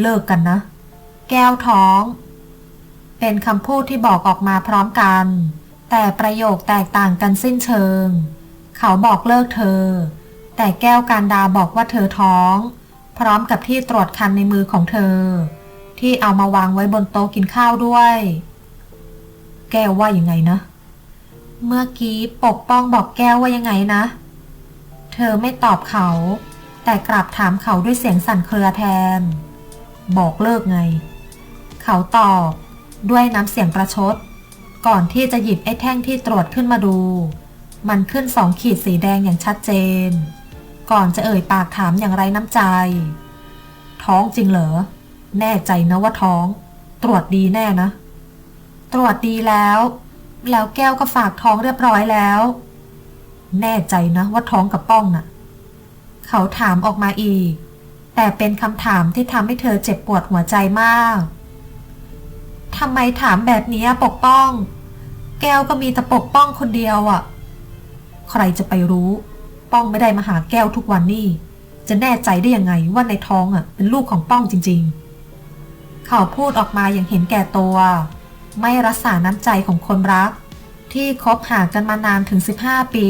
เลิกกันนะ แก้วท้อง เป็นคำพูดที่บอกออกมาพร้อมกัน แต่ประโยคแตกต่างกันสิ้นเชิง เขาบอกเลิกเธอ แต่แก้วการดาบอกว่าเธอท้อง พร้อมกับที่ตรวจคันในมือของเธอ ที่เอามาวางไว้บนโต๊ะกินข้าวด้วย แก้วว่ายังไงนะ เมื่อกี้ปกป้องบอกแก้วว่ายังไงนะ เธอไม่ตอบเขาแต่กลับถามเขาด้วยเสียงสั่นเครือแทน บอกเลิกไง เขาตอบด้วยน้ำเสียงประชด ก่อนที่จะหยิบไอ้แท่งที่ตรวจขึ้นมาดู มันขึ้นสองขีดสีแดงอย่างชัดเจน ก่อนจะเอ่ยปากถามอย่างไรน้ำใจ ท้องจริงเหรอ แน่ใจนะว่าท้อง ตรวจดีแน่นะ ตรวจดีแล้ว แล้วแก้วก็ฝากท้องเรียบร้อยแล้ว แน่ใจนะว่าท้องกับป้องน่ะ เขาถามออกมาอีก แต่เป็นคำถามที่ทำให้เธอเจ็บปวดหัวใจมาก ทำไมถามแบบนี้ปกป้อง แก้วก็มีแต่ปกป้องคนเดียวอะ่ะ ใครจะไปรู้ ป้องไม่ได้มาหาแก้วทุกวันนี่ จะแน่ใจได้ยังไงว่าในท้องอะเป็นลูกของป้องจริง ๆ เขาพูดออกมาอย่างเห็นแก่ตัว ไม่รักษาน้ำใจของคนรัก ที่คบหากันมานานถึง 15 ปี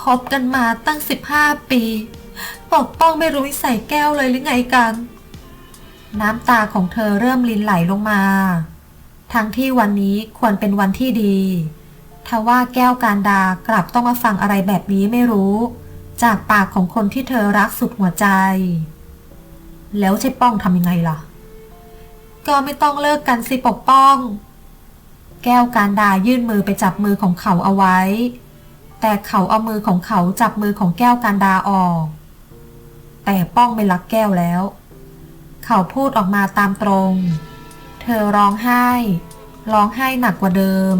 คบกันมาตั้ง 15 ปี ปกป้องไม่รู้วิสัยแก้วเลยหรือไงกัน น้ำตาของเธอเริ่มลินไหลลงมา ทั้งที่วันนี้ควรเป็นวันที่ดีทว่าแก้วการดากลับต้องมาฟังอะไรแบบนี้ไม่รู้ จากปากของคนที่เธอรักสุดหัวใจ แล้วใช่ป้องทำยังไงล่ะ ก็ไม่ต้องเลิกกันสิปกป้อง แก้วการดายื่นมือไปจับมือของเขาเอาไว้ แต่เขาเอามือของเขาจับมือของแก้วการดาออก แต่ป้องไม่รักแก้วแล้ว เขาพูดออกมาตามตรง เธอร้องไห้ ร้องไห้หนักกว่าเดิม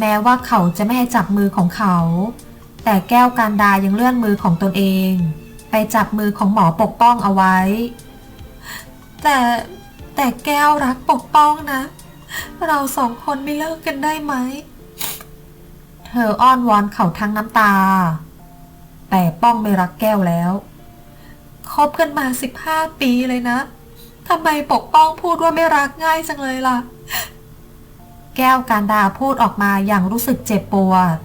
แม้ว่าเขาจะไม่ให้จับมือของเขา แต่แก้วการดายังเลื่อนมือของตนเอง ไปจับมือของหมอปกป้องเอาไว้ แต่แต่แก้วรักปกป้องนะ เราสองคนไม่เลิกกันได้ไหม เธออ้อนวอนเขาทั้งน้ำตา แต่ป้องไม่รักแก้วแล้ว คบกันมาสิบห้าปีเลยนะทำไมปกป้องพูดว่าไม่รักง่ายจังเลยล่ะ แก้วการดาพูดออกมาอย่างรู้สึกเจ็บปวด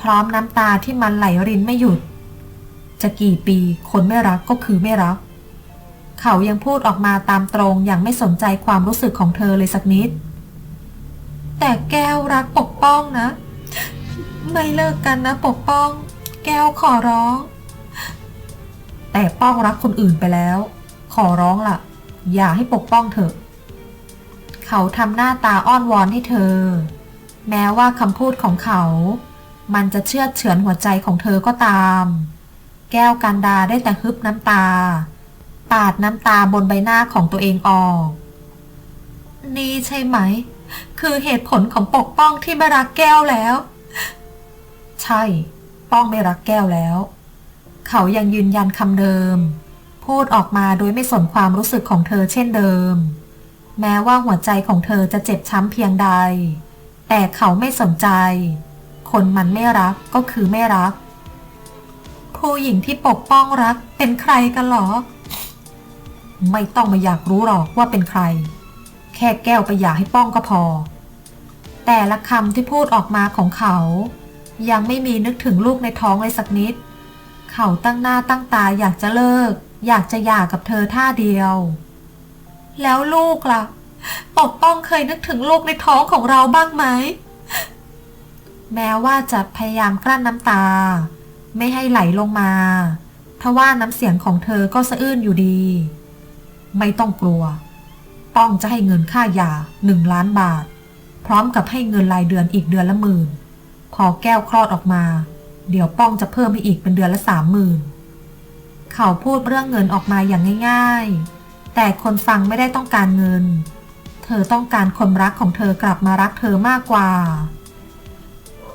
พร้อมน้ำตาที่มันไหลรินไม่หยุด จะกี่ปีคนไม่รักก็คือไม่รัก เขายังพูดออกมาตามตรงอย่างไม่สนใจความรู้สึกของเธอเลยสักนิด แต่แก้วรักปกป้องนะ ไม่เลิกกันนะปกป้อง แก้วขอร้อง แต่ป้องรักคนอื่นไปแล้ว ขอร้องล่ะ อย่าให้ปกป้องเถอะ เขาทำหน้าตาอ้อนวอนให้เธอ แม้ว่าคำพูดของเขา มันจะเชื่อเฉือนหัวใจของเธอก็ตาม แก้วกันดาได้แต่ฮึบน้ำตา ปาดน้ำตาบนใบหน้าของตัวเองออก นี่ใช่ไหม คือเหตุผลของปกป้องที่ไม่รักแก้วแล้ว ใช่ ป้องไม่รักแก้วแล้ว เขายังยืนยันคำเดิม พูดออกมาโดยไม่สนความรู้สึกของเธอเช่นเดิม แม้ว่าหัวใจของเธอจะเจ็บช้ำเพียงใด แต่เขาไม่สนใจ คนมันไม่รักก็คือไม่รัก ผู้หญิงที่ปกป้องรักเป็นใครกันหรอ ไม่ต้องมาอยากรู้หรอกว่าเป็นใคร แค่แก้วไปอยากให้ป้องก็พอ แต่ละคำที่พูดออกมาของเขา ยังไม่มีนึกถึงลูกในท้องเลยสักนิด เขาตั้งหน้าตั้งตาอยากจะเลิก อยากจะหย่ากับเธอท่าเดียว แล้วลูกล่ะ ปกป้องเคยนึกถึงลูกในท้องของเราบ้างไหม แม้ว่าจะพยายามกลั้นน้ำตา ไม่ให้ไหลลงมาทว่าน้ำเสียงของเธอก็สะอื้นอยู่ดี ไม่ต้องกลัวป้องจะให้เงินค่าหย่าหนึ่งล้านบาท พร้อมกับให้เงินรายเดือนอีกเดือนละหมื่น พอแก้วคลอดออกมา เดี๋ยวป้องจะเพิ่มให้อีกเป็นเดือนละสามหมื่นเขาพูดเรื่องเงินออกมาอย่างง่ายๆ แต่คนฟังไม่ได้ต้องการเงิน เธอต้องการคนรักของเธอกลับมารักเธอมากกว่า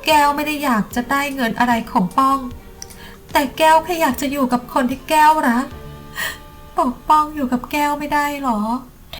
แก้วไม่ได้อยากจะได้เงินอะไรของป้อง แต่แก้วแค่อยากจะอยู่กับคนที่แก้วรักปกป้องอยู่กับแก้วไม่ได้หรอ